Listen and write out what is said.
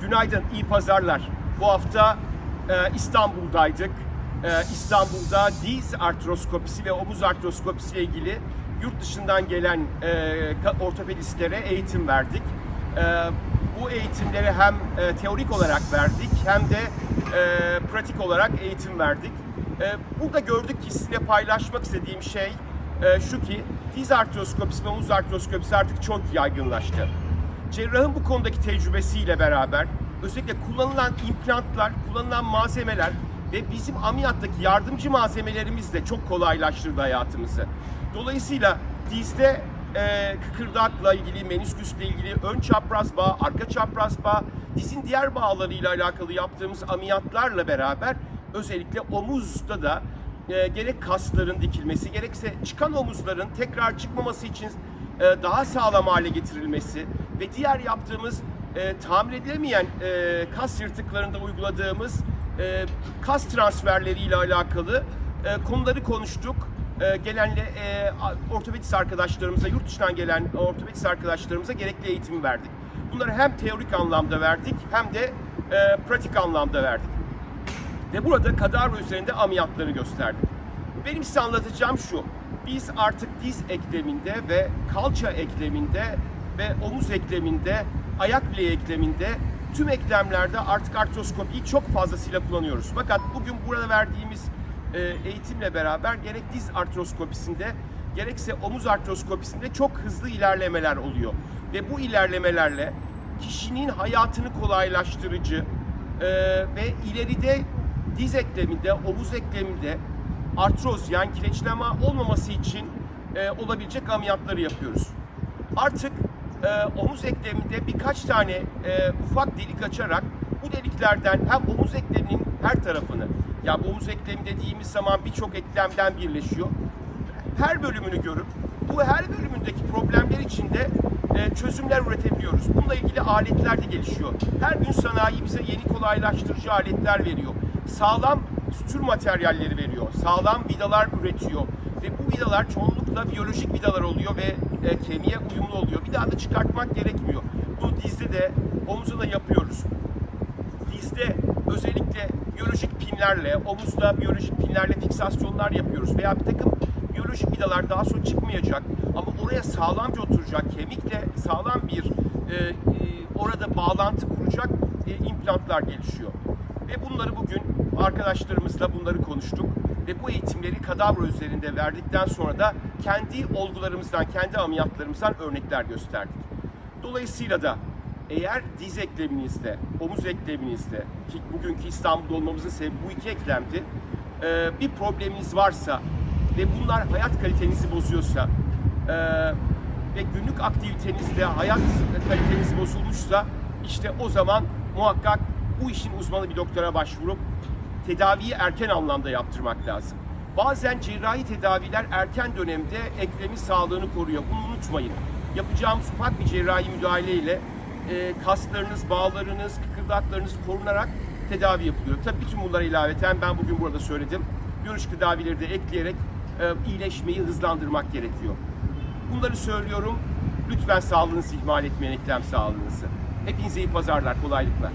Günaydın, iyi pazarlar. Bu hafta e, İstanbul'daydık. E, İstanbul'da diz artroskopisi ve omuz artroskopisi ile ilgili yurt dışından gelen e, ortopedistlere eğitim verdik. E, bu eğitimleri hem e, teorik olarak verdik hem de e, pratik olarak eğitim verdik. E, burada gördük ki sizinle paylaşmak istediğim şey e, şu ki diz artroskopisi ve omuz artroskopisi artık çok yaygınlaştı. Cerrahın bu konudaki tecrübesiyle beraber özellikle kullanılan implantlar, kullanılan malzemeler ve bizim ameliyattaki yardımcı malzemelerimiz de çok kolaylaştırdı hayatımızı. Dolayısıyla dizde e, kıkırdakla ilgili, menisküsle ilgili ön çapraz bağ, arka çapraz bağ, dizin diğer bağlarıyla alakalı yaptığımız ameliyatlarla beraber özellikle omuzda da e, gerek kasların dikilmesi gerekse çıkan omuzların tekrar çıkmaması için e, daha sağlam hale getirilmesi ve diğer yaptığımız e, tamir edilemeyen e, kas yırtıklarında uyguladığımız e, kas transferleriyle alakalı e, konuları konuştuk. E, gelenle e, ortopedist arkadaşlarımıza, yurt dışından gelen ortopedist arkadaşlarımıza gerekli eğitimi verdik. Bunları hem teorik anlamda verdik hem de e, pratik anlamda verdik. Ve burada kadavra üzerinde ameliyatları gösterdik. Benim size anlatacağım şu. Biz artık diz ekleminde ve kalça ekleminde ve omuz ekleminde, ayak bileği ekleminde tüm eklemlerde artık artroskopiyi çok fazlasıyla kullanıyoruz. Fakat bugün burada verdiğimiz e, eğitimle beraber gerek diz artroskopisinde gerekse omuz artroskopisinde çok hızlı ilerlemeler oluyor. Ve bu ilerlemelerle kişinin hayatını kolaylaştırıcı e, ve ileride diz ekleminde, omuz ekleminde artroz yani kireçlenme olmaması için e, olabilecek ameliyatları yapıyoruz. Artık e, omuz ekleminde birkaç tane e, ufak delik açarak bu deliklerden hem omuz ekleminin her tarafını, ya bu omuz eklemi dediğimiz zaman birçok eklemden birleşiyor. Her bölümünü görüp bu her bölümündeki problemler için de e, çözümler üretebiliyoruz. Bununla ilgili aletler de gelişiyor. Her gün sanayi bize yeni kolaylaştırıcı aletler veriyor. Sağlam sütür materyalleri veriyor. Sağlam vidalar üretiyor. Ve bu vidalar çoğunlukla biyolojik vidalar oluyor ve e, kemiğe uyumlu oluyor. Bir daha da çıkartmak gerekmiyor. Bunu dizde de omuzda da yapıyoruz dizde özellikle biyolojik pinlerle, omuzda biyolojik pinlerle fiksasyonlar yapıyoruz veya bir takım biyolojik vidalar daha sonra çıkmayacak ama oraya sağlamca oturacak, kemikle sağlam bir e, e, orada bağlantı kuracak e, implantlar gelişiyor. Ve bunları bugün arkadaşlarımızla bunları konuştuk ve bu eğitimleri kadavra üzerinde verdikten sonra da kendi olgularımızdan, kendi ameliyatlarımızdan örnekler gösterdik. Dolayısıyla da eğer diz ekleminizde, omuz ekleminizde ki bugünkü İstanbul'da olmamızın sebebi bu iki eklemdi. e, bir probleminiz varsa ve bunlar hayat kalitenizi bozuyorsa e, ve günlük aktivitenizde hayat kaliteniz bozulmuşsa işte o zaman muhakkak bu işin uzmanı bir doktora başvurup tedaviyi erken anlamda yaptırmak lazım. Bazen cerrahi tedaviler erken dönemde eklemin sağlığını koruyor. Bunu unutmayın. Yapacağımız ufak bir cerrahi müdahale ile e, kaslarınız, bağlarınız, kıkırdaklarınız korunarak tedavi yapılıyor. Tabii bütün bunlara ilaveten ben bugün burada söyledim. Biyolojik tedavileri de ekleyerek e, iyileşmeyi hızlandırmak gerekiyor. Bunları söylüyorum. Lütfen sağlığınızı ihmal etmeyin, eklem sağlığınızı. Hepinize iyi pazarlar, kolaylıklar.